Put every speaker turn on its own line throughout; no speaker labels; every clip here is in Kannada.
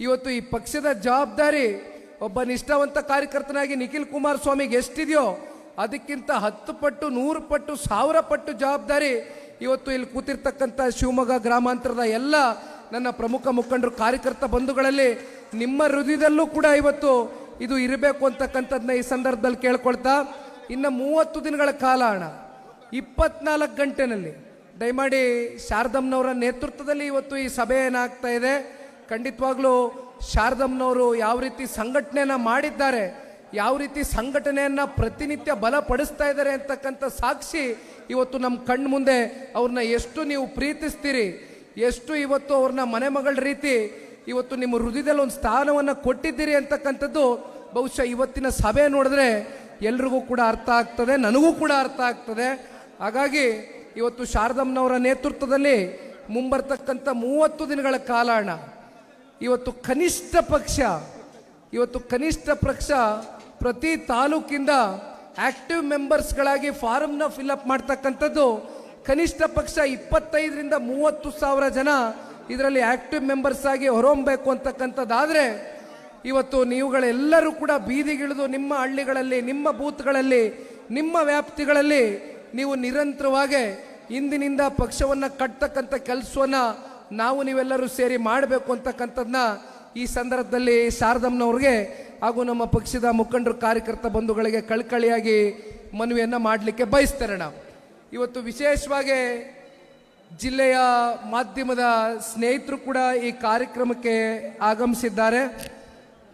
ಇವತ್ತು ಈ ಪಕ್ಷದ ಜವಾಬ್ದಾರಿ ಒಬ್ಬ ನಿಷ್ಠಾವಂತ ಕಾರ್ಯಕರ್ತನಾಗಿ ನಿಖಿಲ್ ಕುಮಾರಸ್ವಾಮಿಗೆ ಎಷ್ಟಿದೆಯೋ ಅದಕ್ಕಿಂತ ಹತ್ತು ಪಟ್ಟು, ನೂರು ಪಟ್ಟು, ಸಾವಿರ ಪಟ್ಟು ಜವಾಬ್ದಾರಿ ಇವತ್ತು ಇಲ್ಲಿ ಕೂತಿರ್ತಕ್ಕಂಥ ಶಿವಮೊಗ್ಗ ಗ್ರಾಮಾಂತರದ ಎಲ್ಲ ನನ್ನ ಪ್ರಮುಖ ಮುಖಂಡರು, ಕಾರ್ಯಕರ್ತ ಬಂಧುಗಳಲ್ಲಿ ನಿಮ್ಮ ಹೃದಯದಲ್ಲೂ ಕೂಡ ಇವತ್ತು ಇದು ಇರಬೇಕು ಅಂತಕ್ಕಂಥದ್ದನ್ನ ಈ ಸಂದರ್ಭದಲ್ಲಿ ಕೇಳ್ಕೊಳ್ತಾ, ಇನ್ನು ಮೂವತ್ತು ದಿನಗಳ ಕಾಲ ಹಣ ಇಪ್ಪತ್ನಾಲ್ಕು ಗಂಟೆನಲ್ಲಿ, ದಯಮಾಡಿ ಶಾರದಮ್ನವರ ನೇತೃತ್ವದಲ್ಲಿ ಇವತ್ತು ಈ ಸಭೆ ಏನಾಗ್ತಾ ಇದೆ. ಖಂಡಿತವಾಗ್ಲೂ ಶಾರದಮ್ಮನವರು ಯಾವ ರೀತಿ ಸಂಘಟನೆಯನ್ನ ಮಾಡಿದ್ದಾರೆ, ಯಾವ ರೀತಿ ಸಂಘಟನೆಯನ್ನ ಪ್ರತಿನಿತ್ಯ ಬಲಪಡಿಸ್ತಾ ಇದ್ದಾರೆ ಅಂತಕ್ಕಂಥ ಸಾಕ್ಷಿ ಇವತ್ತು ನಮ್ಮ ಕಣ್ಣು ಮುಂದೆ ಅವ್ರನ್ನ ಎಷ್ಟು ನೀವು ಪ್ರೀತಿಸ್ತೀರಿ, ಎಷ್ಟು ಇವತ್ತು ಅವ್ರನ್ನ ಮನೆ ಮಗಳ ರೀತಿ ಇವತ್ತು ನಿಮ್ಮ ಹೃದಯದಲ್ಲಿ ಒಂದು ಸ್ಥಾನವನ್ನು ಕೊಟ್ಟಿದ್ದೀರಿ ಅಂತಕ್ಕಂಥದ್ದು ಬಹುಶಃ ಇವತ್ತಿನ ಸಭೆ ನೋಡಿದ್ರೆ ಎಲ್ರಿಗೂ ಕೂಡ ಅರ್ಥ ಆಗ್ತದೆ, ನನಗೂ ಕೂಡ ಅರ್ಥ ಆಗ್ತದೆ. ಹಾಗಾಗಿ ಇವತ್ತು ಶಾರದಮ್ಮನವರ ನೇತೃತ್ವದಲ್ಲಿ ಮುಂಬರ್ತಕ್ಕಂಥ ಮೂವತ್ತು ದಿನಗಳ ಕಾಲ ಇವತ್ತು ಕನಿಷ್ಠ ಪಕ್ಷ, ಇವತ್ತು ಕನಿಷ್ಠ ಪಕ್ಷ ಪ್ರತಿ ತಾಲೂಕಿಂದ ಆಕ್ಟಿವ್ ಮೆಂಬರ್ಸ್ಗಳಾಗಿ ಫಾರಮ್ನ ಫಿಲ್ಅಪ್ ಮಾಡ್ತಕ್ಕಂಥದ್ದು ಕನಿಷ್ಠ ಪಕ್ಷ ಇಪ್ಪತ್ತೈದರಿಂದ ಮೂವತ್ತು ಸಾವಿರ ಜನ ಇದರಲ್ಲಿ ಆಕ್ಟಿವ್ ಮೆಂಬರ್ಸ್ ಆಗಿ ಹೊರಹೊಮ್ಮಬೇಕು ಅಂತಕ್ಕಂಥದ್ದಾದರೆ ಇವತ್ತು ನೀವುಗಳೆಲ್ಲರೂ ಕೂಡ ಬೀದಿಗಿಳಿದು ನಿಮ್ಮ ಹಳ್ಳಿಗಳಲ್ಲಿ, ನಿಮ್ಮ ಬೂತ್ಗಳಲ್ಲಿ, ನಿಮ್ಮ ವ್ಯಾಪ್ತಿಗಳಲ್ಲಿ ನೀವು ನಿರಂತರವಾಗಿ ಇಂದಿನಿಂದ ಪಕ್ಷವನ್ನು ಕಟ್ತಕ್ಕಂಥ ಕೆಲಸವನ್ನ ನಾವು ನೀವೆಲ್ಲರೂ ಸೇರಿ ಮಾಡಬೇಕು ಅಂತಕ್ಕಂಥದ್ದನ್ನ ಈ ಸಂದರ್ಭದಲ್ಲಿ ಶಾರದಮ್ಮನವ್ರಿಗೆ ಹಾಗೂ ನಮ್ಮ ಪಕ್ಷದ ಮುಖಂಡರು, ಕಾರ್ಯಕರ್ತ ಬಂಧುಗಳಿಗೆ ಕಳ್ಕಳಿಯಾಗಿ ಮನವಿಯನ್ನು ಮಾಡಲಿಕ್ಕೆ ಬಯಸ್ತೇನೆ ನಾವು. ಇವತ್ತು ವಿಶೇಷವಾಗಿ ಜಿಲ್ಲೆಯ ಮಾಧ್ಯಮದ ಸ್ನೇಹಿತರು ಕೂಡ ಈ ಕಾರ್ಯಕ್ರಮಕ್ಕೆ ಆಗಮಿಸಿದ್ದಾರೆ.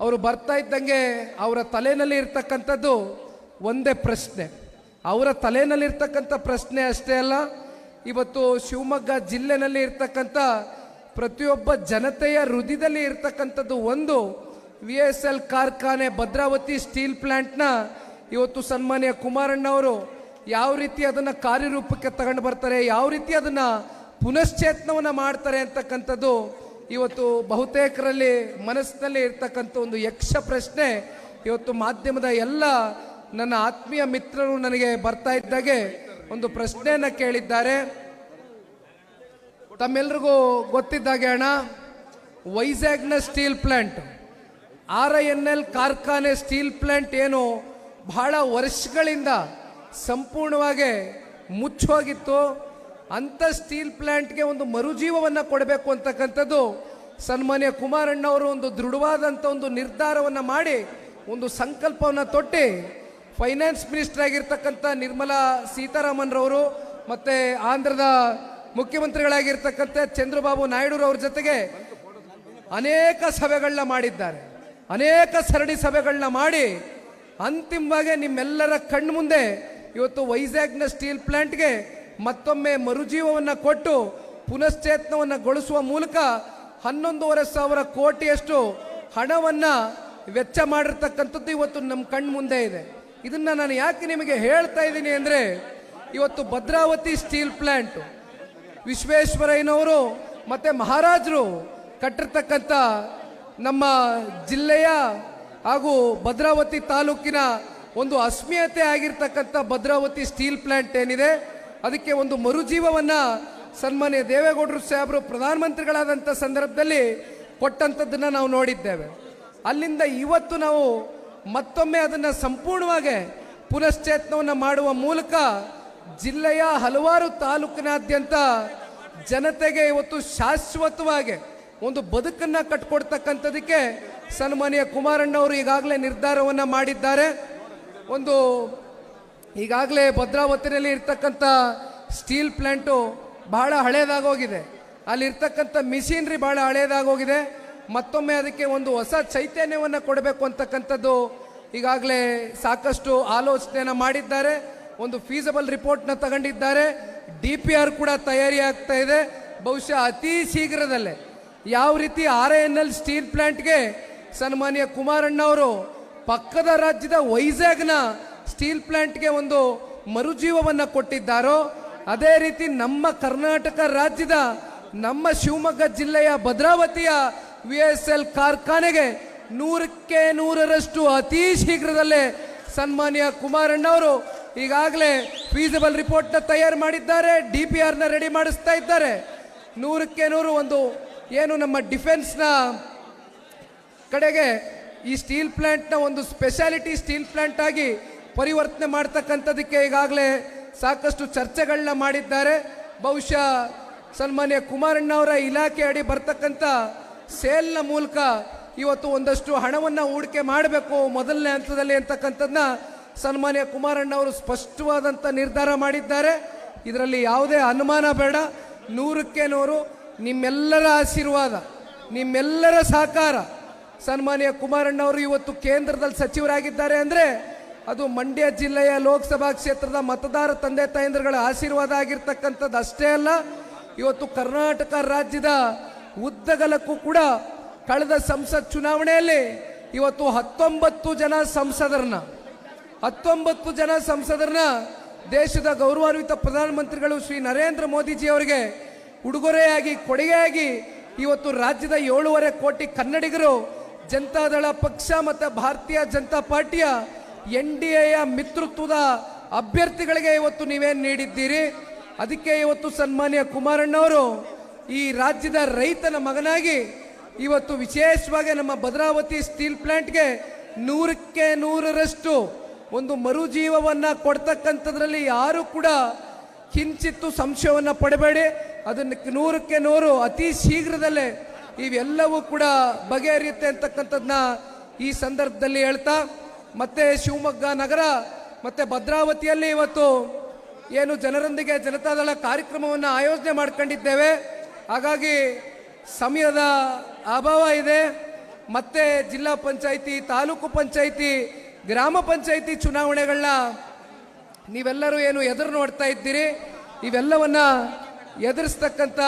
ಅವರು ಬರ್ತಾ ಇದ್ದಂಗೆ ಅವರ ತಲೆಯಲ್ಲಿ ಇರ್ತಕ್ಕಂಥದ್ದು ಒಂದೇ ಪ್ರಶ್ನೆ. ಅವರ ತಲೆಯಲ್ಲಿ ಇರ್ತಕ್ಕಂಥ ಪ್ರಶ್ನೆ ಅಷ್ಟೇ ಅಲ್ಲ ಇವತ್ತು ಶಿವಮೊಗ್ಗ ಜಿಲ್ಲೆನಲ್ಲಿ ಇರ್ತಕ್ಕಂಥ ಪ್ರತಿಯೊಬ್ಬ ಜನತೆಯ ಹೃದಯದಲ್ಲಿ ಇರ್ತಕ್ಕಂಥದ್ದು ಒಂದು ವಿ ಎಸ್ ಎಲ್ ಕಾರ್ಖಾನೆ ಭದ್ರಾವತಿ ಸ್ಟೀಲ್ ಪ್ಲಾಂಟ್ನ ಇವತ್ತು ಸನ್ಮಾನ್ಯ ಕುಮಾರಣ್ಣ ಅವರು ಯಾವ ರೀತಿ ಅದನ್ನು ಕಾರ್ಯರೂಪಕ್ಕೆ ತಗೊಂಡು ಬರ್ತಾರೆ, ಯಾವ ರೀತಿ ಅದನ್ನು ಪುನಶ್ಚೇತನವನ್ನು ಮಾಡ್ತಾರೆ ಅಂತಕ್ಕಂಥದ್ದು ಇವತ್ತು ಬಹುತೇಕರಲ್ಲಿ ಮನಸ್ಸಿನಲ್ಲಿ ಇರ್ತಕ್ಕಂಥ ಒಂದು ಯಕ್ಷ ಪ್ರಶ್ನೆ ಇವತ್ತು ಮಾಧ್ಯಮದ ಎಲ್ಲ ನನ್ನ ಆತ್ಮೀಯ ಮಿತ್ರರು ನನಗೆ ಬರ್ತಾ ಇದ್ದಾಗೆ ಒಂದು ಪ್ರಶ್ನೆಯನ್ನು ಕೇಳಿದ್ದಾರೆ. ತಮ್ಮೆಲ್ರಿಗೂ ಗೊತ್ತಿದ್ದಾಗೆ ಅಣ್ಣ, ವೈಜಾಗ್ನ steel plant, R I N L ಕಾರ್ಖಾನೆ ಸ್ಟೀಲ್ ಪ್ಲಾಂಟ್ ಏನು ಬಹಳ ವರ್ಷಗಳಿಂದ ಸಂಪೂರ್ಣವಾಗಿ ಮುಚ್ಚೋಗಿತ್ತು. ಅಂಥ ಸ್ಟೀಲ್ ಪ್ಲಾಂಟ್ಗೆ ಒಂದು ಮರುಜೀವವನ್ನು ಕೊಡಬೇಕು ಅಂತಕ್ಕಂಥದ್ದು ಸನ್ಮಾನ್ಯ ಕುಮಾರಣ್ಣವರು ಒಂದು ದೃಢವಾದಂಥ ಒಂದು ನಿರ್ಧಾರವನ್ನು ಮಾಡಿ, ಒಂದು ಸಂಕಲ್ಪವನ್ನು ತೊಟ್ಟಿ ಫೈನಾನ್ಸ್ ಮಿನಿಸ್ಟರ್ ಆಗಿರ್ತಕ್ಕಂಥ ನಿರ್ಮಲಾ ಸೀತಾರಾಮನ್ರವರು ಮತ್ತೆ ಆಂಧ್ರದ ಮುಖ್ಯಮಂತ್ರಿಗಳಾಗಿರ್ತಕ್ಕಂಥ ಚಂದ್ರಬಾಬು ನಾಯ್ಡುರವ್ರ ಜೊತೆಗೆ ಅನೇಕ ಸಭೆಗಳನ್ನ ಮಾಡಿದ್ದಾರೆ. ಅನೇಕ ಸರಣಿ ಸಭೆಗಳನ್ನ ಮಾಡಿ ಅಂತಿಮವಾಗಿ ನಿಮ್ಮೆಲ್ಲರ ಕಣ್ಣು ಮುಂದೆ ಇವತ್ತು ವೈಜಾಗ್ನ ಸ್ಟೀಲ್ ಪ್ಲಾಂಟ್ಗೆ ಮತ್ತೊಮ್ಮೆ ಮರುಜೀವವನ್ನು ಕೊಟ್ಟು ಪುನಶ್ಚೇತನವನ್ನು ಗೊಳಿಸುವ ಮೂಲಕ ಹನ್ನೊಂದೂವರೆ ಸಾವಿರ ಕೋಟಿಯಷ್ಟು ಹಣವನ್ನು ವೆಚ್ಚ ಮಾಡಿರ್ತಕ್ಕಂಥದ್ದು ಇವತ್ತು ನಮ್ಮ ಕಣ್ಣು ಮುಂದೆ ಇದೆ. ಇದನ್ನ ನಾನು ಯಾಕೆ ನಿಮಗೆ ಹೇಳ್ತಾ ಇದ್ದೀನಿ ಅಂದ್ರೆ ಇವತ್ತು ಭದ್ರಾವತಿ ಸ್ಟೀಲ್ ಪ್ಲಾಂಟ್, ವಿಶ್ವೇಶ್ವರಯ್ಯನವರು ಮತ್ತೆ ಮಹಾರಾಜರು ಕಟ್ಟಿರ್ತಕ್ಕಂಥ ನಮ್ಮ ಜಿಲ್ಲೆಯ ಹಾಗೂ ಭದ್ರಾವತಿ ತಾಲೂಕಿನ ಒಂದು ಅಸ್ಮಿಯತೆ ಆಗಿರ್ತಕ್ಕಂಥ ಭದ್ರಾವತಿ ಸ್ಟೀಲ್ ಪ್ಲಾಂಟ್ ಏನಿದೆ, ಅದಕ್ಕೆ ಒಂದು ಮರುಜೀವವನ್ನ ಸನ್ಮಾನ್ಯ ದೇವೇಗೌಡರು ಸಾಹೇಬರು ಪ್ರಧಾನಮಂತ್ರಿಗಳಾದಂಥ ಸಂದರ್ಭದಲ್ಲಿ ಕೊಟ್ಟಂಥದ್ದನ್ನ ನಾವು ನೋಡಿದ್ದೇವೆ. ಅಲ್ಲಿಂದ ಇವತ್ತು ನಾವು ಮತ್ತೊಮ್ಮೆ ಅದನ್ನು ಸಂಪೂರ್ಣವಾಗಿ ಪುನಶ್ಚೇತನವನ್ನು ಮಾಡುವ ಮೂಲಕ ಜಿಲ್ಲೆಯ ಹಲವಾರು ತಾಲೂಕಿನಾದ್ಯಂತ ಜನತೆಗೆ ಇವತ್ತು ಶಾಶ್ವತವಾಗಿ ಒಂದು ಬದುಕನ್ನು ಕಟ್ಕೊಡ್ತಕ್ಕಂಥದಕ್ಕೆ ಸನ್ಮಾನ್ಯ ಕುಮಾರಣ್ಣವರು ಈಗಾಗಲೇ ನಿರ್ಧಾರವನ್ನು ಮಾಡಿದ್ದಾರೆ. ಒಂದು ಈಗಾಗಲೇ ಭದ್ರಾವತಿನಲ್ಲಿ ಇರ್ತಕ್ಕಂಥ ಸ್ಟೀಲ್ ಪ್ಲಾಂಟು ಬಹಳ ಹಳೇದಾಗೋಗಿದೆ. ಅಲ್ಲಿರ್ತಕ್ಕಂಥ ಮಿಷಿನ್ರಿ ಭಾಳ ಹಳೇದಾಗೋಗಿದೆ. ಮತ್ತೊಮ್ಮೆ ಅದಕ್ಕೆ ಒಂದು ಹೊಸ ಚೈತನ್ಯವನ್ನು ಕೊಡಬೇಕು ಅಂತಕ್ಕಂಥದ್ದು ಈಗಾಗಲೇ ಸಾಕಷ್ಟು ಆಲೋಚನೆಯನ್ನು ಮಾಡಿದ್ದಾರೆ. ಒಂದು ಫೀಸಬಲ್ ರಿಪೋರ್ಟ್ನ ತಗೊಂಡಿದ್ದಾರೆ. ಡಿ ಪಿ ಆರ್ ಕೂಡ ತಯಾರಿ ಆಗ್ತಾ ಇದೆ. ಬಹುಶಃ ಅತಿ ಶೀಘ್ರದಲ್ಲೇ ಯಾವ ರೀತಿ ಆರ್ ಎನ್ ಎಲ್ ಸ್ಟೀಲ್ ಪ್ಲಾಂಟ್ಗೆ ಸನ್ಮಾನ್ಯ ಕುಮಾರಣ್ಣ ಅವರು ಪಕ್ಕದ ರಾಜ್ಯದ ವೈಜಾಗ್ನ ಸ್ಟೀಲ್ ಪ್ಲಾಂಟ್ಗೆ ಒಂದು ಮರುಜೀವವನ್ನು ಕೊಟ್ಟಿದ್ದಾರೋ, ಅದೇ ರೀತಿ ನಮ್ಮ ಕರ್ನಾಟಕ ರಾಜ್ಯದ ನಮ್ಮ ಶಿವಮೊಗ್ಗ ಜಿಲ್ಲೆಯ ಭದ್ರಾವತಿಯ ವಿ ಎಸ್ ಎಲ್ ಕಾರ್ಖಾನೆಗೆ ನೂರಕ್ಕೆ ನೂರರಷ್ಟು ಅತಿ ಶೀಘ್ರದಲ್ಲೇ ಸನ್ಮಾನ್ಯ ಕುಮಾರಣ್ಣವರು ಈಗಾಗಲೇ ಫೀಸಿಬಲ್ ರಿಪೋರ್ಟ್ನ ತಯಾರು ಮಾಡಿದ್ದಾರೆ ಡಿ ಪಿ ಆರ್ನ ರೆಡಿ ಮಾಡಿಸ್ತಾ ಇದ್ದಾರೆ. ನೂರಕ್ಕೆ ನೂರು ಒಂದು ಏನು ನಮ್ಮ ಡಿಫೆನ್ಸ್ನ ಕಡೆಗೆ ಈ ಸ್ಟೀಲ್ ಪ್ಲಾಂಟ್ನ ಒಂದು ಸ್ಪೆಷಾಲಿಟಿ ಸ್ಟೀಲ್ ಪ್ಲಾಂಟ್ ಆಗಿ ಪರಿವರ್ತನೆ ಮಾಡ್ತಕ್ಕಂಥದಕ್ಕೆ ಈಗಾಗಲೇ ಸಾಕಷ್ಟು ಚರ್ಚೆಗಳನ್ನ ಮಾಡಿದ್ದಾರೆ. ಬಹುಶಃ ಸನ್ಮಾನ್ಯ ಕುಮಾರಣ್ಣವರ ಇಲಾಖೆ ಅಡಿ ಬರ್ತಕ್ಕಂಥ ಸೇಲ್ನ ಮೂಲಕ ಇವತ್ತು ಒಂದಷ್ಟು ಹಣವನ್ನು ಹೂಡಿಕೆ ಮಾಡಬೇಕು ಮೊದಲನೇ ಹಂತದಲ್ಲಿ ಅಂತಕ್ಕಂಥದ್ದನ್ನ ಸನ್ಮಾನ್ಯ ಕುಮಾರಣ್ಣವರು ಸ್ಪಷ್ಟವಾದಂಥ ನಿರ್ಧಾರ ಮಾಡಿದ್ದಾರೆ. ಇದರಲ್ಲಿ ಯಾವುದೇ ಅನುಮಾನ ಬೇಡ. ನೂರಕ್ಕೆ ನೂರು. ನಿಮ್ಮೆಲ್ಲರ ಆಶೀರ್ವಾದ, ನಿಮ್ಮೆಲ್ಲರ ಸಹಕಾರ ಸನ್ಮಾನ್ಯ ಕುಮಾರಣ್ಣವರು ಇವತ್ತು ಕೇಂದ್ರದಲ್ಲಿ ಸಚಿವರಾಗಿದ್ದಾರೆ ಅಂದರೆ ಅದು ಮಂಡ್ಯ ಜಿಲ್ಲೆಯ ಲೋಕಸಭಾ ಕ್ಷೇತ್ರದ ಮತದಾರ ತಂದೆ ತಾಯಂದ್ರಗಳ ಆಶೀರ್ವಾದ ಆಗಿರ್ತಕ್ಕಂಥದ್ದು ಅಷ್ಟೇ ಅಲ್ಲ. ಇವತ್ತು ಕರ್ನಾಟಕ ರಾಜ್ಯದ ಉದ್ದಗಲಕ್ಕೂ ಕೂಡ ಕಳೆದ ಸಂಸತ್ ಚುನಾವಣೆಯಲ್ಲಿ ಇವತ್ತು ಹತ್ತೊಂಬತ್ತು ಜನ ಸಂಸದರನ್ನ, ಹತ್ತೊಂಬತ್ತು ಜನ ಸಂಸದರನ್ನ ದೇಶದ ಗೌರವಾನ್ವಿತ ಪ್ರಧಾನಮಂತ್ರಿಗಳು ಶ್ರೀ ನರೇಂದ್ರ ಮೋದಿಜಿ ಅವರಿಗೆ ಉಡುಗೊರೆಯಾಗಿ, ಕೊಡುಗೆಯಾಗಿ ಇವತ್ತು ರಾಜ್ಯದ ಏಳೂವರೆ ಕೋಟಿ ಕನ್ನಡಿಗರು ಜನತಾದಳ ಪಕ್ಷ ಮತ್ತು ಭಾರತೀಯ ಜನತಾ ಪಾರ್ಟಿಯ ಎನ್ ಡಿ ಎಯ ಮಿತ್ರತ್ವದ ಅಭ್ಯರ್ಥಿಗಳಿಗೆ ಇವತ್ತು ನೀವೇನು ನೀಡಿದ್ದೀರಿ? ಅದಕ್ಕೆ ಇವತ್ತು ಸನ್ಮಾನ್ಯ ಕುಮಾರಣ್ಣವರು ಈ ರಾಜ್ಯದ ರೈತನ ಮಗನಾಗಿ ಇವತ್ತು ವಿಶೇಷವಾಗಿ ನಮ್ಮ ಭದ್ರಾವತಿ ಸ್ಟೀಲ್ ಪ್ಲಾಂಟ್ಗೆ ನೂರಕ್ಕೆ ನೂರರಷ್ಟು ಒಂದು ಮರುಜೀವವನ್ನು ಕೊಡ್ತಕ್ಕಂಥದ್ರಲ್ಲಿ ಯಾರು ಕೂಡ ಕಿಂಚಿತ್ತು ಸಂಶಯವನ್ನು ಪಡಬೇಡಿ. ಅದನ್ನು ನೂರಕ್ಕೆ ನೂರು ಅತಿ ಶೀಘ್ರದಲ್ಲೇ ಇವೆಲ್ಲವೂ ಕೂಡ ಬಗೆಹರಿಯುತ್ತೆ ಅಂತಕ್ಕಂಥದ್ದನ್ನ ಈ ಸಂದರ್ಭದಲ್ಲಿ ಹೇಳ್ತಾ, ಮತ್ತೆ ಶಿವಮೊಗ್ಗ ನಗರ, ಮತ್ತೆ ಭದ್ರಾವತಿಯಲ್ಲಿ ಇವತ್ತು ಏನು ಜನರೊಂದಿಗೆ ಜನತಾದಳ ಕಾರ್ಯಕ್ರಮವನ್ನು ಆಯೋಜನೆ ಮಾಡ್ಕೊಂಡಿದ್ದೇವೆ. ಹಾಗಾಗಿ ಸಮಯದ ಅಭಾವ ಇದೆ. ಮತ್ತೆ ಜಿಲ್ಲಾ ಪಂಚಾಯಿತಿ, ತಾಲೂಕು ಪಂಚಾಯಿತಿ, ಗ್ರಾಮ ಪಂಚಾಯಿತಿ ಚುನಾವಣೆಗಳನ್ನ ನೀವೆಲ್ಲರೂ ಏನು ಎದುರು ನೋಡ್ತಾ ಇದ್ದೀರಿ. ಇವೆಲ್ಲವನ್ನ ಎದುರಿಸ್ತಕ್ಕಂಥ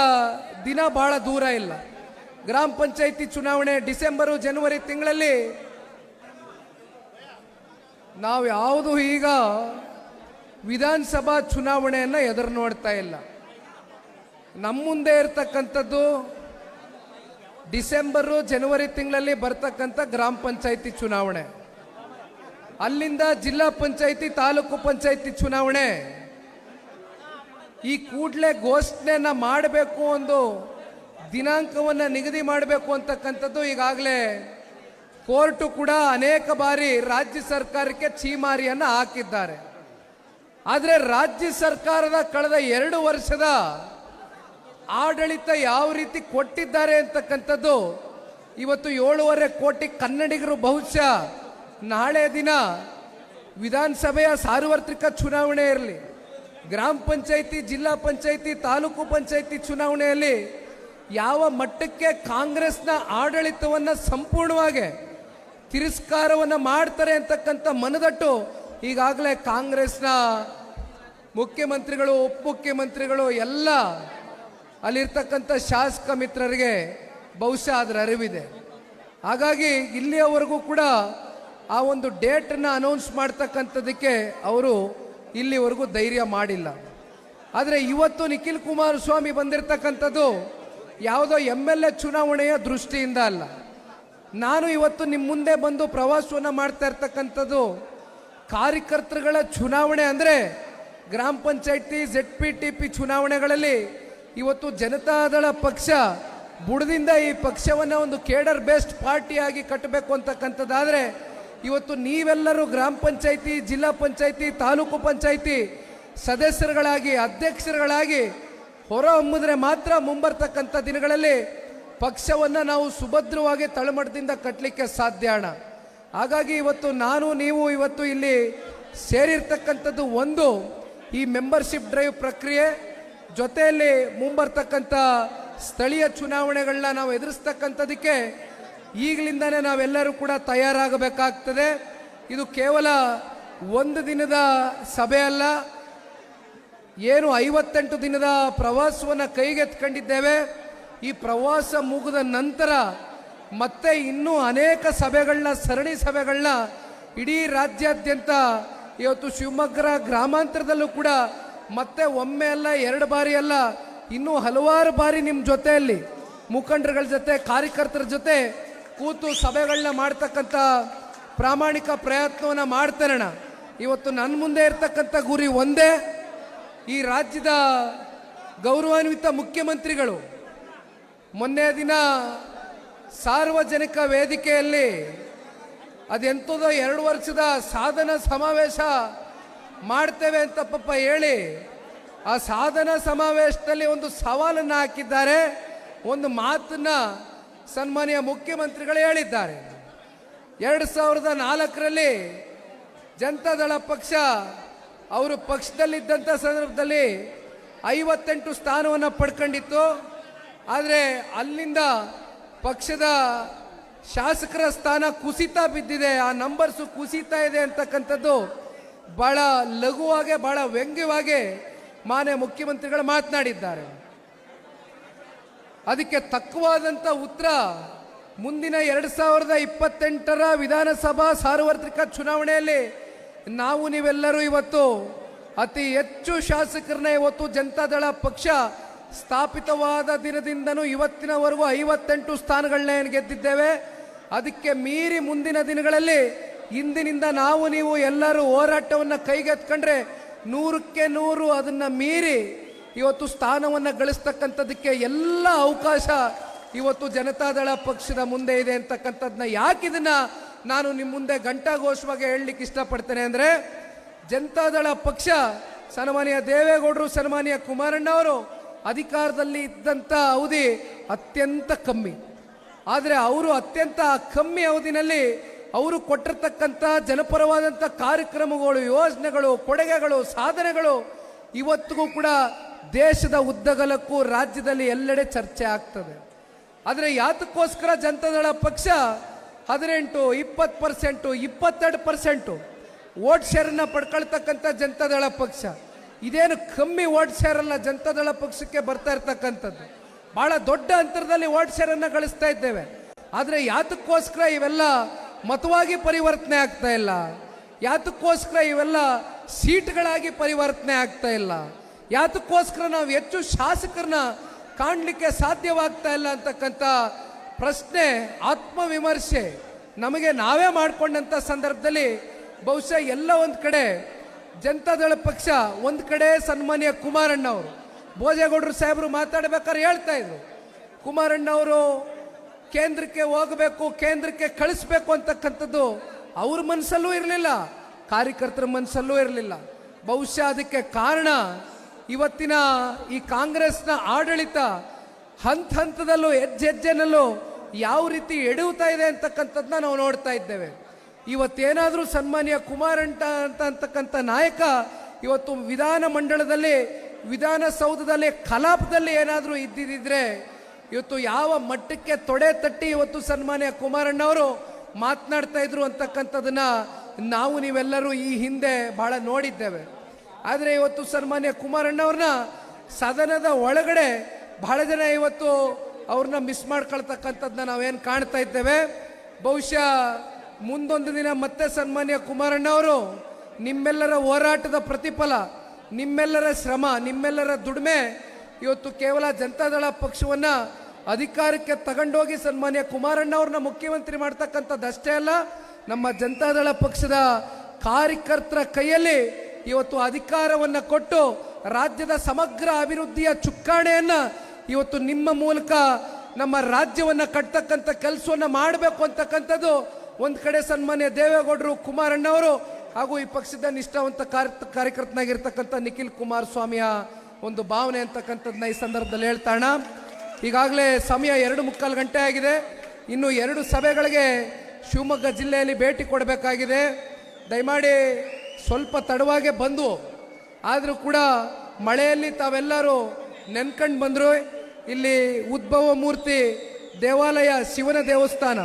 ದಿನ ಬಹಳ ದೂರ ಇಲ್ಲ. ಗ್ರಾಮ ಪಂಚಾಯಿತಿ ಚುನಾವಣೆ ಡಿಸೆಂಬರು, ಜನವರಿ ತಿಂಗಳಲ್ಲಿ ನಾವು ಯಾವುದು ಈಗ ವಿಧಾನಸಭಾ ಚುನಾವಣೆಯನ್ನು ಎದುರು ನೋಡ್ತಾ ಇಲ್ಲ. ನಮ್ಮ ಮುಂದೆ ಇರ್ತಕ್ಕಂಥದ್ದು ಡಿಸೆಂಬರು, ಜನವರಿ ತಿಂಗಳಲ್ಲಿ ಬರ್ತಕ್ಕಂಥ ಗ್ರಾಮ ಪಂಚಾಯಿತಿ ಚುನಾವಣೆ. ಅಲ್ಲಿಂದ ಜಿಲ್ಲಾ ಪಂಚಾಯಿತಿ, ತಾಲೂಕು ಪಂಚಾಯಿತಿ ಚುನಾವಣೆ. ಈ ಕೂಡಲೇ ಘೋಷಣೆಯನ್ನ ಮಾಡಬೇಕು ಒಂದು ದಿನಾಂಕವನ್ನು ನಿಗದಿ ಮಾಡಬೇಕು ಅಂತಕ್ಕಂಥದ್ದು ಈಗಾಗಲೇ ಕೋರ್ಟು ಕೂಡ ಅನೇಕ ಬಾರಿ ರಾಜ್ಯ ಸರ್ಕಾರಕ್ಕೆ ಛೀಮಾರಿಯನ್ನು ಹಾಕಿದ್ದಾರೆ. ಆದರೆ ರಾಜ್ಯ ಸರ್ಕಾರದ ಕಳೆದ ಎರಡು ವರ್ಷದ ಆಡಳಿತ ಯಾವ ರೀತಿ ಕೊಟ್ಟಿದ್ದಾರೆ ಅಂತಕ್ಕಂಥದ್ದು ಇವತ್ತು ಏಳೂವರೆ ಕೋಟಿ ಕನ್ನಡಿಗರು ಬಹುಶಃ ನಾಳೆ ದಿನ ವಿಧಾನಸಭೆಯ ಸಾರ್ವತ್ರಿಕ ಚುನಾವಣೆ ಇರಲಿ, ಗ್ರಾಮ ಪಂಚಾಯಿತಿ, ಜಿಲ್ಲಾ ಪಂಚಾಯಿತಿ, ತಾಲೂಕು ಪಂಚಾಯಿತಿ ಚುನಾವಣೆಯಲ್ಲಿ ಯಾವ ಮಟ್ಟಕ್ಕೆ ಕಾಂಗ್ರೆಸ್ನ ಆಡಳಿತವನ್ನು ಸಂಪೂರ್ಣವಾಗಿ ತಿರಸ್ಕಾರವನ್ನು ಮಾಡ್ತಾರೆ ಅಂತಕ್ಕಂಥ ಮನದಟ್ಟು ಈಗಾಗಲೇ ಕಾಂಗ್ರೆಸ್ನ ಮುಖ್ಯಮಂತ್ರಿಗಳು, ಉಪಮುಖ್ಯಮಂತ್ರಿಗಳು ಎಲ್ಲ ಅಲ್ಲಿರ್ತಕ್ಕಂಥ ಶಾಸಕ ಮಿತ್ರರಿಗೆ ಬಹುಶಃ ಅದರ ಅರಿವಿದೆ. ಹಾಗಾಗಿ ಇಲ್ಲಿಯವರೆಗೂ ಕೂಡ ಆ ಒಂದು ಡೇಟನ್ನು ಅನೌನ್ಸ್ ಮಾಡ್ತಕ್ಕಂಥದ್ದಕ್ಕೆ ಅವರು ಇಲ್ಲಿವರೆಗೂ ಧೈರ್ಯ ಮಾಡಿಲ್ಲ. ಆದರೆ ಇವತ್ತು ನಿಖಿಲ್ ಕುಮಾರಸ್ವಾಮಿ ಬಂದಿರತಕ್ಕಂಥದ್ದು ಯಾವುದೋ ಎಂ ಎಲ್ ಎ ಚುನಾವಣೆಯ ದೃಷ್ಟಿಯಿಂದ ಅಲ್ಲ. ನಾನು ಇವತ್ತು ನಿಮ್ಮ ಮುಂದೆ ಬಂದು ಪ್ರವಾಸವನ್ನು ಮಾಡ್ತಾ ಇರ್ತಕ್ಕಂಥದ್ದು ಕಾರ್ಯಕರ್ತರುಗಳ ಚುನಾವಣೆ ಅಂದರೆ ಗ್ರಾಮ ಪಂಚಾಯತಿ ಜೆಡ್ ಪಿ ಟಿ ಪಿ ಚುನಾವಣೆಗಳಲ್ಲಿ ಇವತ್ತು ಜನತಾದಳ ಪಕ್ಷ ಬುಡದಿಂದ ಈ ಪಕ್ಷವನ್ನು ಒಂದು ಕೇಡರ್ ಬೇಸ್ಡ್ ಪಾರ್ಟಿಯಾಗಿ ಕಟ್ಟಬೇಕು ಅಂತಕ್ಕಂಥದ್ದಾದರೆ ಇವತ್ತು ನೀವೆಲ್ಲರೂ ಗ್ರಾಮ ಪಂಚಾಯಿತಿ, ಜಿಲ್ಲಾ ಪಂಚಾಯಿತಿ, ತಾಲೂಕು ಪಂಚಾಯಿತಿ ಸದಸ್ಯರುಗಳಾಗಿ, ಅಧ್ಯಕ್ಷರುಗಳಾಗಿ ಹೊರ ಹೊಮ್ಮಿದ್ರೆ ಮಾತ್ರ ಮುಂಬರ್ತಕ್ಕಂಥ ದಿನಗಳಲ್ಲಿ ಪಕ್ಷವನ್ನು ನಾವು ಸುಭದ್ರವಾಗಿ ತಳಮಟ್ಟದಿಂದ ಕಟ್ಟಲಿಕ್ಕೆ ಸಾಧ್ಯ ಅಣ್ಣ. ಹಾಗಾಗಿ ಇವತ್ತು ನಾನು, ನೀವು ಇವತ್ತು ಇಲ್ಲಿ ಸೇರಿರ್ತಕ್ಕಂಥದ್ದು ಒಂದು ಈ ಮೆಂಬರ್ಶಿಪ್ ಡ್ರೈವ್ ಪ್ರಕ್ರಿಯೆ. ಜೊತೆಯಲ್ಲಿ ಮುಂಬರ್ತಕ್ಕಂಥ ಸ್ಥಳೀಯ ಚುನಾವಣೆಗಳನ್ನ ನಾವು ಎದುರಿಸ್ತಕ್ಕಂಥದಕ್ಕೆ ಈಗಲಿಂದನೇ ನಾವೆಲ್ಲರೂ ಕೂಡ ತಯಾರಾಗಬೇಕಾಗ್ತದೆ. ಇದು ಕೇವಲ ಒಂದು ದಿನದ ಸಭೆ ಅಲ್ಲ, ಏನು ಐವತ್ತೆಂಟು ದಿನದ ಪ್ರವಾಸವನ್ನು ಕೈಗೆತ್ಕೊಂಡಿದ್ದೇವೆ ಈ ಪ್ರವಾಸ ಮುಗಿದ ನಂತರ ಮತ್ತೆ ಇನ್ನೂ ಅನೇಕ ಸಭೆಗಳನ್ನ, ಸರಣಿ ಸಭೆಗಳನ್ನ ಇಡೀ ರಾಜ್ಯಾದ್ಯಂತ ಇವತ್ತು ಶಿವಮೊಗ್ಗ ಗ್ರಾಮಾಂತರದಲ್ಲೂ ಕೂಡ ಮತ್ತೆ ಒಮ್ಮೆ ಅಲ್ಲ, ಎರಡು ಬಾರಿ ಅಲ್ಲ, ಇನ್ನೂ ಹಲವಾರು ಬಾರಿ ನಿಮ್ಮ ಜೊತೆಯಲ್ಲಿ ಮುಖಂಡರುಗಳ ಜೊತೆ, ಕಾರ್ಯಕರ್ತರ ಜೊತೆ ಕೂತು ಸಭೆಗಳನ್ನ ಮಾಡ್ತಕ್ಕಂಥ ಪ್ರಾಮಾಣಿಕ ಪ್ರಯತ್ನವನ್ನು ಮಾಡ್ತಾರಣ ಇವತ್ತು ನನ್ನ ಮುಂದೆ ಇರ್ತಕ್ಕಂಥ ಗುರಿ ಒಂದೇ. ಈ ರಾಜ್ಯದ ಗೌರವಾನ್ವಿತ ಮುಖ್ಯಮಂತ್ರಿಗಳು, ಮೊನ್ನೆ ದಿನ ಸಾರ್ವಜನಿಕ ವೇದಿಕೆಯಲ್ಲಿ ಅದೆಂಥದೋ ಎರಡು ವರ್ಷದ ಸಾಧನ ಸಮಾವೇಶ ಮಾಡ್ತೇವೆ ಅಂತ ಪಾಪ ಹೇಳಿ ಆ ಸಾಧನ ಸಮಾವೇಶದಲ್ಲಿ ಒಂದು ಸವಾಲನ್ನು ಹಾಕಿದ್ದಾರೆ. ಒಂದು ಮಾತನ್ನ ಸನ್ಮಾನ್ಯ ಮುಖ್ಯಮಂತ್ರಿಗಳು ಹೇಳಿದ್ದಾರೆ. ಎರಡು ಸಾವಿರದ ನಾಲ್ಕರಲ್ಲಿ ಜನತಾದಳ ಪಕ್ಷ ಅವರು ಪಕ್ಷದಲ್ಲಿದ್ದಂಥ ಸಂದರ್ಭದಲ್ಲಿ ಐವತ್ತೆಂಟು ಸ್ಥಾನವನ್ನು ಪಡ್ಕೊಂಡಿತ್ತು. ಆದರೆ ಅಲ್ಲಿಂದ ಪಕ್ಷದ ಶಾಸಕರ ಸ್ಥಾನ ಕುಸಿತ ಬಿದ್ದಿದೆ. ಆ ನಂಬರ್ಸು ಕುಸಿತಾ ಇದೆ ಅಂತಕ್ಕಂಥದ್ದು ಬಹಳ ಲಘುವಾಗೆ, ಬಹಳ ವ್ಯಂಗ್ಯವಾಗಿ ಮಾನ್ಯ ಮುಖ್ಯಮಂತ್ರಿಗಳು ಮಾತನಾಡಿದ್ದಾರೆ. ಅದಕ್ಕೆ ತಕ್ಕವಾದಂಥ ಉತ್ತರ ಮುಂದಿನ ಎರಡು ಸಾವಿರದ ಇಪ್ಪತ್ತೆಂಟರ ವಿಧಾನಸಭಾ ಸಾರ್ವತ್ರಿಕ ಚುನಾವಣೆಯಲ್ಲಿ ನಾವು ನೀವೆಲ್ಲರೂ ಇವತ್ತು ಅತಿ ಹೆಚ್ಚು ಶಾಸಕರನ್ನ ಇವತ್ತು ಜನತಾದಳ ಪಕ್ಷ ಸ್ಥಾಪಿತವಾದ ದಿನದಿಂದನೂ ಇವತ್ತಿನವರೆಗೂ ಐವತ್ತೆಂಟು ಸ್ಥಾನಗಳನ್ನ ಗೆದ್ದಿದ್ದೇವೆ. ಅದಕ್ಕೆ ಮೀರಿ ಮುಂದಿನ ದಿನಗಳಲ್ಲಿ ಇಂದಿನಿಂದ ನಾವು ನೀವು ಎಲ್ಲರೂ ಹೋರಾಟವನ್ನು ಕೈಗೆತ್ಕೊಂಡ್ರೆ ನೂರಕ್ಕೆ ನೂರು ಅದನ್ನು ಮೀರಿ ಇವತ್ತು ಸ್ಥಾನವನ್ನು ಗಳಿಸ್ತಕ್ಕಂಥದ್ದಕ್ಕೆ ಎಲ್ಲ ಅವಕಾಶ ಇವತ್ತು ಜನತಾದಳ ಪಕ್ಷದ ಮುಂದೆ ಇದೆ ಅಂತಕ್ಕಂಥದ್ದನ್ನ ಯಾಕೆ ಇದನ್ನ ನಾನು ನಿಮ್ಮ ಮುಂದೆ ಘಂಟಾಘೋಷವಾಗಿ ಹೇಳಲಿಕ್ಕೆ ಇಷ್ಟಪಡ್ತೇನೆ ಅಂದರೆ ಜನತಾದಳ ಪಕ್ಷ ಸನ್ಮಾನ್ಯ ದೇವೇಗೌಡರು, ಸನ್ಮಾನ್ಯ ಕುಮಾರಣ್ಣ ಅವರು ಅಧಿಕಾರದಲ್ಲಿ ಇದ್ದಂಥ ಅವಧಿ ಅತ್ಯಂತ ಕಮ್ಮಿ. ಆದರೆ ಅವರು ಅತ್ಯಂತ ಕಮ್ಮಿ ಅವಧಿನಲ್ಲಿ ಅವರು ಕೊಟ್ಟಿರ್ತಕ್ಕಂಥ ಜನಪರವಾದಂಥ ಕಾರ್ಯಕ್ರಮಗಳು, ಯೋಜನೆಗಳು, ಕೊಡುಗೆಗಳು, ಸಾಧನೆಗಳು ಇವತ್ತಿಗೂ ಕೂಡ ದೇಶದ ಉದ್ದಗಲಕ್ಕೂ ರಾಜ್ಯದಲ್ಲಿ ಎಲ್ಲೆಡೆ ಚರ್ಚೆ ಆಗ್ತದೆ. ಆದರೆ ಯಾತಕ್ಕೋಸ್ಕರ ಜನತಾದಳ ಪಕ್ಷ ಹದಿನೆಂಟು, ಇಪ್ಪತ್ತು ಪರ್ಸೆಂಟು, ಇಪ್ಪತ್ತೆರಡು ಪರ್ಸೆಂಟು ವೋಟ್ ಶೇರನ್ನು ಪಡ್ಕೊಳ್ತಕ್ಕಂಥ ಜನತಾದಳ ಪಕ್ಷ. ಇದೇನು ಕಮ್ಮಿ ವೋಟ್ ಶೇರಲ್ಲ ಜನತಾದಳ ಪಕ್ಷಕ್ಕೆ ಬರ್ತಾ ಇರ್ತಕ್ಕಂಥದ್ದು. ಬಹಳ ದೊಡ್ಡ ಅಂತರದಲ್ಲಿ ವೋಟ್ ಶೇರನ್ನು ಗಳಿಸ್ತಾ ಇದ್ದೇವೆ. ಆದರೆ ಯಾತಕ್ಕೋಸ್ಕರ ಇವೆಲ್ಲ ಮತವಾಗಿ ಪರಿವರ್ತನೆ ಆಗ್ತಾ ಇಲ್ಲ. ಯಾತಕ್ಕೋಸ್ಕರ ಇವೆಲ್ಲ ಸೀಟ್ಗಳಾಗಿ ಪರಿವರ್ತನೆ ಆಗ್ತಾ ಇಲ್ಲ. ಯಾತಕ್ಕೋಸ್ಕರ ನಾವು ಹೆಚ್ಚು ಶಾಸಕರನ್ನ ಕಾಣಲಿಕ್ಕೆ ಸಾಧ್ಯವಾಗ್ತಾ ಇಲ್ಲ ಅಂತಕ್ಕಂಥ ಪ್ರಶ್ನೆ, ಆತ್ಮವಿಮರ್ಶೆ ನಮಗೆ ನಾವೇ ಮಾಡಿಕೊಂಡಂಥ ಸಂದರ್ಭದಲ್ಲಿ ಬಹುಶಃ ಎಲ್ಲ ಒಂದು ಕಡೆ ಜನತಾದಳ ಪಕ್ಷ, ಒಂದು ಕಡೆ ಸನ್ಮಾನ್ಯ ಕುಮಾರಣ್ಣವರು. ಭೋಜೇಗೌಡರು ಸಾಹೇಬರು ಮಾತಾಡಬೇಕಾದ್ರೆ ಹೇಳ್ತಾ ಇದ್ರು. ಕುಮಾರಣ್ಣ ಅವರು ಕೇಂದ್ರಕ್ಕೆ ಹೋಗಬೇಕು, ಕೇಂದ್ರಕ್ಕೆ ಕಳಿಸ್ಬೇಕು ಅಂತಕ್ಕಂಥದ್ದು ಅವ್ರ ಮನಸ್ಸಲ್ಲೂ ಇರಲಿಲ್ಲ, ಕಾರ್ಯಕರ್ತರ ಮನಸ್ಸಲ್ಲೂ ಇರಲಿಲ್ಲ. ಬಹುಶಃ ಅದಕ್ಕೆ ಕಾರಣ ಇವತ್ತಿನ ಈ ಕಾಂಗ್ರೆಸ್ನ ಆಡಳಿತ ಹಂತ ಹಂತದಲ್ಲೂ, ಹೆಜ್ಜೆ ಹೆಜ್ಜೆನಲ್ಲೂ ಯಾವ ರೀತಿ ಎಡುತ್ತಾ ಇದೆ ಅಂತಕ್ಕಂಥದ್ದನ್ನ ನಾವು ನೋಡ್ತಾ ಇದ್ದೇವೆ. ಇವತ್ತೇನಾದರೂ ಸನ್ಮಾನ್ಯ ಕುಮಾರಂಟ ಅಂತ ಅಂತಕ್ಕಂಥ ನಾಯಕ ಇವತ್ತು ವಿಧಾನ ಮಂಡಳದಲ್ಲಿ ವಿಧಾನಸೌಧದಲ್ಲಿ, ಕಲಾಪದಲ್ಲಿ ಏನಾದರೂ ಇದ್ದಿದ್ದಿದ್ರೆ ಇವತ್ತು ಯಾವ ಮಟ್ಟಕ್ಕೆ ತೊಡೆ ತಟ್ಟಿ ಇವತ್ತು ಸನ್ಮಾನ್ಯ ಕುಮಾರಣ್ಣವರು ಮಾತನಾಡ್ತಾ ಇದ್ರು ಅಂತಕ್ಕಂಥದನ್ನ ನಾವು ನೀವೆಲ್ಲರೂ ಈ ಹಿಂದೆ ಬಹಳ ನೋಡಿದ್ದೇವೆ. ಆದರೆ ಇವತ್ತು ಸನ್ಮಾನ್ಯ ಕುಮಾರಣ್ಣವ್ರನ್ನ ಸದನದ ಒಳಗಡೆ ಬಹಳ ಜನ ಇವತ್ತು ಅವ್ರನ್ನ ಮಿಸ್ ಮಾಡ್ಕೊಳ್ತಕ್ಕಂಥದ್ದನ್ನ ನಾವೇನು ಕಾಣ್ತಾ ಇದ್ದೇವೆ. ಬಹುಶಃ ಮುಂದೊಂದು ದಿನ ಮತ್ತೆ ಸನ್ಮಾನ್ಯ ಕುಮಾರಣ್ಣವರು ನಿಮ್ಮೆಲ್ಲರ ಹೋರಾಟದ ಪ್ರತಿಫಲ, ನಿಮ್ಮೆಲ್ಲರ ಶ್ರಮ, ನಿಮ್ಮೆಲ್ಲರ ದುಡಿಮೆ ಇವತ್ತು ಕೇವಲ ಜನತಾದಳ ಪಕ್ಷವನ್ನ ಅಧಿಕಾರಕ್ಕೆ ತಗೊಂಡೋಗಿ ಸನ್ಮಾನ್ಯ ಕುಮಾರಣ್ಣ ಅವ್ರನ್ನ ಮುಖ್ಯಮಂತ್ರಿ ಮಾಡ್ತಕ್ಕಂಥದ್ದಷ್ಟೇ ಅಲ್ಲ, ನಮ್ಮ ಜನತಾದಳ ಪಕ್ಷದ ಕಾರ್ಯಕರ್ತರ ಕೈಯಲ್ಲಿ ಇವತ್ತು ಅಧಿಕಾರವನ್ನ ಕೊಟ್ಟು ರಾಜ್ಯದ ಸಮಗ್ರ ಅಭಿವೃದ್ಧಿಯ ಚುಕ್ಕಾಣೆಯನ್ನ ಇವತ್ತು ನಿಮ್ಮ ಮೂಲಕ ನಮ್ಮ ರಾಜ್ಯವನ್ನ ಕಟ್ತಕ್ಕಂಥ ಕೆಲಸವನ್ನು ಮಾಡಬೇಕು ಅಂತಕ್ಕಂಥದ್ದು ಒಂದು ಕಡೆ ಸನ್ಮಾನ್ಯ ದೇವೇಗೌಡರು, ಕುಮಾರಣ್ಣವರು ಹಾಗೂ ಈ ಪಕ್ಷದ ನಿಷ್ಠಾವಂತ ಕಾರ್ಯ ಕಾರ್ಯಕರ್ತನಾಗಿರ್ತಕ್ಕಂಥ ನಿಖಿಲ್ ಕುಮಾರಸ್ವಾಮಿಯ ಒಂದು ಭಾವನೆ ಅಂತಕ್ಕಂಥದ್ದನ್ನ ಈ ಸಂದರ್ಭದಲ್ಲಿ ಹೇಳ್ತಾಣ ಈಗಾಗಲೇ ಸಮಯ ಎರಡು ಮುಕ್ಕಾಲು ಗಂಟೆ ಆಗಿದೆ. ಇನ್ನು ಎರಡು ಸಭೆಗಳಿಗೆ ಶಿವಮೊಗ್ಗ ಜಿಲ್ಲೆಯಲ್ಲಿ ಭೇಟಿ ಕೊಡಬೇಕಾಗಿದೆ. ದಯಮಾಡಿ ಸ್ವಲ್ಪ ತಡವಾಗೆ ಬಂದು, ಆದರೂ ಕೂಡ ಮಳೆಯಲ್ಲಿ ತಾವೆಲ್ಲರೂ ನೆನ್ಕಂಡು ಬಂದರು. ಇಲ್ಲಿ ಉದ್ಭವ ಮೂರ್ತಿ ದೇವಾಲಯ ಶಿವನ ದೇವಸ್ಥಾನ.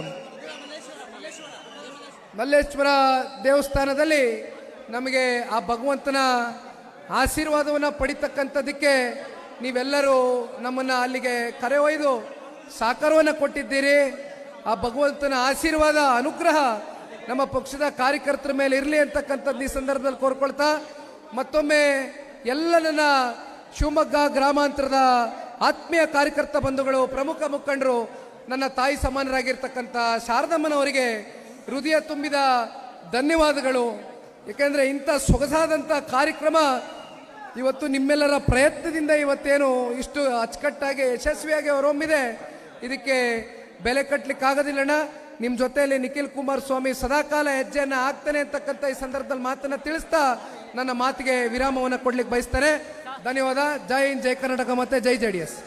ಮಲ್ಲೇಶ್ವರ ದೇವಸ್ಥಾನದಲ್ಲಿ ನಮಗೆ ಆ ಭಗವಂತನ ಆಶೀರ್ವಾದವನ್ನು ಪಡಿತಕ್ಕಂಥದ್ದಕ್ಕೆ ನೀವೆಲ್ಲರೂ ನಮ್ಮನ್ನು ಅಲ್ಲಿಗೆ ಕರೆ ಒಯ್ದು ಸಾಕಾರವನ್ನು ಕೊಟ್ಟಿದ್ದೀರಿ. ಆ ಭಗವಂತನ ಆಶೀರ್ವಾದ, ಅನುಗ್ರಹ ನಮ್ಮ ಪಕ್ಷದ ಕಾರ್ಯಕರ್ತರ ಮೇಲೆ ಇರಲಿ ಅಂತಕ್ಕಂಥದ್ದು ಈ ಸಂದರ್ಭದಲ್ಲಿ ಕೋರ್ಕೊಳ್ತಾ, ಮತ್ತೊಮ್ಮೆ ಎಲ್ಲ ನನ್ನ ಶಿವಮೊಗ್ಗ ಗ್ರಾಮಾಂತರದ ಆತ್ಮೀಯ ಕಾರ್ಯಕರ್ತ ಬಂಧುಗಳು, ಪ್ರಮುಖ ಮುಖಂಡರು, ನನ್ನ ತಾಯಿ ಸಮಾನರಾಗಿರ್ತಕ್ಕಂಥ ಶಾರದಮ್ಮನವರಿಗೆ ಹೃದಯ ತುಂಬಿದ ಧನ್ಯವಾದಗಳು. ಏಕೆಂದರೆ ಇಂಥ ಸೊಗಸಾದಂಥ ಕಾರ್ಯಕ್ರಮ ಇವತ್ತು ನಿಮ್ಮೆಲ್ಲರ ಪ್ರಯತ್ನದಿಂದ ಇವತ್ತೇನು ಇಷ್ಟು ಅಚ್ಚುಕಟ್ಟಾಗಿ, ಯಶಸ್ವಿಯಾಗಿ ಹೊರಹೊಮ್ಮಿದೆ ಇದಕ್ಕೆ ಬೆಲೆ ಕಟ್ಟಲಿಕ್ಕೆ ಆಗೋದಿಲ್ಲಣ್ಣ ನಿಮ್ಮ ಜೊತೆಯಲ್ಲಿ ನಿಖಿಲ್ ಕುಮಾರ್ ಸ್ವಾಮಿ ಸದಾಕಾಲ ಹೆಜ್ಜೆಯನ್ನ ಆಗ್ತಾನೆ ಅಂತಕ್ಕಂಥ ಈ ಸಂದರ್ಭದಲ್ಲಿ ಮಾತನ್ನ ತಿಳಿಸ್ತಾ ನನ್ನ ಮಾತಿಗೆ ವಿರಾಮವನ್ನು ಕೊಡ್ಲಿಕ್ಕೆ ಬಯಸ್ತಾರೆ. ಧನ್ಯವಾದ. ಜೈ ಹಿಂದ್, ಜೈ ಕರ್ನಾಟಕ ಮತ್ತೆ ಜೈ ಜೆ ಡಿ ಎಸ್.